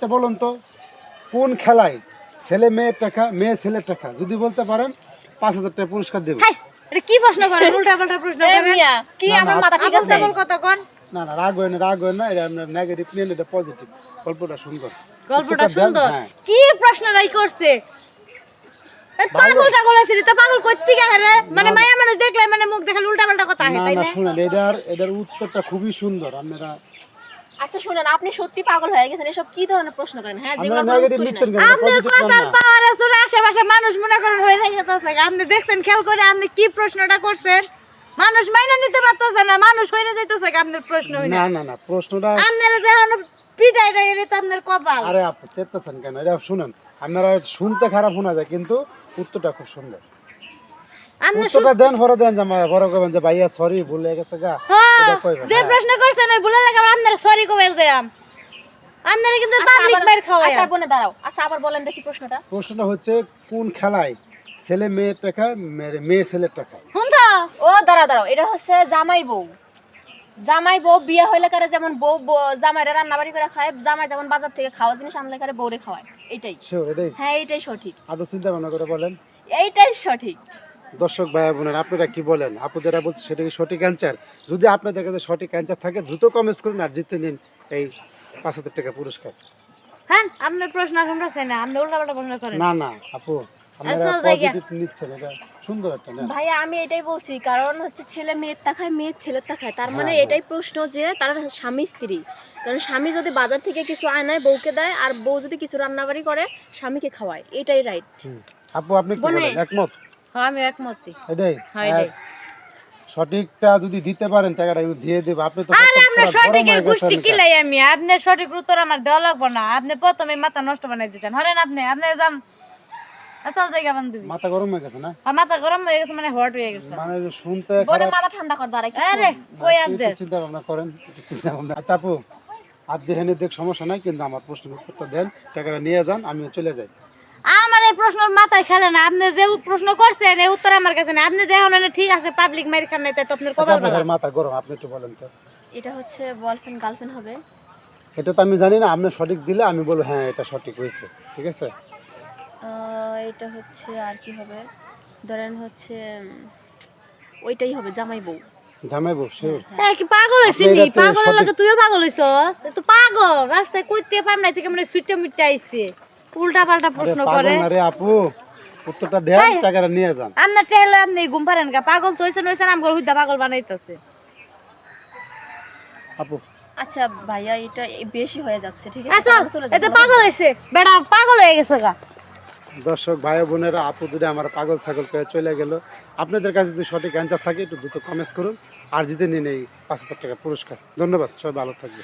আচ্ছা বলুন তো কোন খেলায় ছেলে মেয়ের টাকা মেয়ে ছেলের টাকা? যদি বলতে পারেন পাঁচ হাজার টাকা পুরস্কার দেবে। হাই, এটা কি প্রশ্ন করেন? উল্টা পাল্টা প্রশ্ন করেন। কি আমার মাথা ঠিক আছে? তাবল কথা কন না না রাগ হয় না রাগ হয় না এটা আপনার নেগেটিভ নিন এটা পজিটিভ গল্পটা সুন্দর। গল্পটা সুন্দর। হ্যাঁ। কি প্রশ্নটাই করছে? পাগল। টাগল আছে রে, পাগল কইতে গেছে রে? মানে মায়া মানুষ দেখলে মানে মুখ দেখালে উল্টা পাল্টা কথা আহে না তাই না না? এটার এটার উত্তরটা খুবই সুন্দর আপনারা আচ্ছা শুনেন আপনি সত্যি পাগল হয়ে গেছেন এসব কি ধরনের প্রশ্ন করেন? হ্যাঁ যেগুলো নেগেটিভ উত্তর নিচ্ছেন। কেন? আপনার কথার পাওয়ার আছে রে, আশেপাশে মানুষ মনে করেন হয়ে গেছে আপনি দেখছেন খেয়াল করে আপনি কি প্রশ্নটা করছেন? মানুষ মাইনা নিতে পারতেছে না মানুষ হয়ে যাইতেছে আপনার প্রশ্ন হইনা না না না প্রশ্নটা আপনার দেখুন পিটাই টাই এটা তো আপনার কপাল। আরে আপু চেতাছেন কেন? এটা শুনেন আপনারা শুনতে খারাপ শোনা যায় কিন্তু উত্তরটা খুব সুন্দর। উত্তরটা দেন পরে দেন যে বড় করবেন যে ভাইয়া সরি ভুলে গেছে গা। হ্যাঁ, এটা কইবেন, যে হ্যাঁ। প্রশ্ন করছেন ওই ভুলে লাগে আপনার সরি কবে দেয়াম আপনারা কিন্তু আচ্ছা, পাবলিক আবার- খাওয়ায়। আচ্ছা বোনে দাঁড়াও। আচ্ছা আবার বলেন দেখি প্রশ্নটা। প্রশ্নটা হচ্ছে কোন খেলায় ছেলে মেয়ের টাকা মেয়ে- ছেলের টাকা? ও দাঁড়াও দাঁড়াও। এটা হচ্ছে জামাই বউ। জামাই বউ বিয়ে হইলে কারে যেমন বউ বউ- জামাইরা রান্না বাড়ি করে খায় জামাই যেমন বাজার থেকে খাওয়া জিনিস আনলে কারে বউরে খাওয়ায়। এটাই। হ্যাঁ এটাই সঠিক। আরও চিন্তা ভাবনা করে বলেন। এইটাই সঠিক। দর্শক ভাই বোনের আপনারা কি বলেন? আপু যেটা বলছে সেটা কি সঠিক অ্যান্সার যদি আপনাদের কাছে সঠিক অ্যান্সার থাকে দ্রুত কমেন্টস করুন আর জিতে নিন এই পাঁচ হাজার টাকা পুরস্কার। হ্যাঁ আপনার প্রশ্ন শুনতেছে না আপনি উল্টা পাল্টা প্রশ্ন করেন। না না আপু আপনারা পজিটিভ নিচ্ছেন এটা সুন্দর একটা না? ভাইয়া আমি এটাই বলছি কারণ হচ্ছে ছেলে মেয়ের টাকায় মেয়ে ছেলের টাকায় তার মানে হ্যাঁ, এটাই প্রশ্ন যে তার স্বামী স্ত্রী। কারণ স্বামী যদি বাজার থেকে কিছু আনায় বউকে দেয় আর বউ যদি কিছু রান্নাবাড়ি করে স্বামীকে খাওয়ায় এটাই রাইট আপু আপনি কি বলেন? একমত? হ্যাঁ আমি এটাই হ্যাঁ, এটাই। সঠিকটা যদি দিতে পারেন টাকাটা দিয়ে দেবো। আপনি তো আরে প্রথম আপনার পুরা গরম সঠিকের গোষ্ঠী কি লাই আমি। আপনার সঠিক উত্তর আমার দেওয়া লাগবে না। আপনি প্রথমে মাথা নষ্ট বানাই দিচ্ছেন হরেন আপনি আপনি যান। চল জায়গা বান্ধবী। মাথা গরম হয়ে গেছে না? আর মাথা গরম হয়ে গেছে মানে হট হয়ে গেছে। মানে শুনতে মাথা ঠান্ডা কর দাঁড়াই আরে কই একটু চিন্তা ভাবনা করেন চিন্তা ভাবনা। আচ্ছা আপু যেখানে দেখ সমস্যা নাই কিন্তু আমার প্রশ্নের উত্তরটা দেন টাকাটা নিয়ে যান আমিও চলে যাই। আমার এই প্রশ্নের মাথায় খেলে না। আপনি যে প্রশ্ন করছেন এই উত্তর আমার কাছে না আপনি দেখুন ঠিক আছে পাবলিক মাইর খান নাই তাই তো আপনার আচ্ছা কপাল আপনার ভালো। মাথা গরম আপনি একটু বলেন তো। এটা হচ্ছে বয়ফ্রেন্ড গার্লফ্রেন্ড হবে। এটা তো আমি জানি না আপনি সঠিক দিলে আমি বলব হ্যাঁ এটা সঠিক হয়েছে ঠিক আছে? এটা হচ্ছে আর কি হবে? ধরেন হচ্ছে ওইটাই হবে জামাই বউ। জামাই বসে এই কি পাগল হইছিস? নি পাগলের সঠিক- তুইও পাগল হইছস? তো পাগল রাস্তায় কইতে পাম নাই থেকে মানে সুইটা মুইটে আইছে উল্টা পাল্টা প্রশ্ন করে। না রে আপু উত্তরটা দেন এই। টাকাটা নিয়ে যান। আপনি ঘুম পারেন গা। পাগল তো হইছেন হইছেন আমগর হুইদা পাগল বানাইতাছে। আপু। আচ্ছা ভাইয়া এটা বেশি হয়ে যাচ্ছে ঠিক আছে। এটা পাগল হইছে। বেড়া পাগল হয়ে গেছে গা। দর্শক ভাই বোনেরা আপু যদি আমার পাগল ছাগল পেয়ে চলে গেল। আপনাদের কাছে যদি সঠিক অ্যান্সার থাকে একটু দ্রুত কমেন্টস করুন। আর জিতে নিন এই পাঁচ হাজার টাকা পুরস্কার। ধন্যবাদ সবাই ভালো থাকবে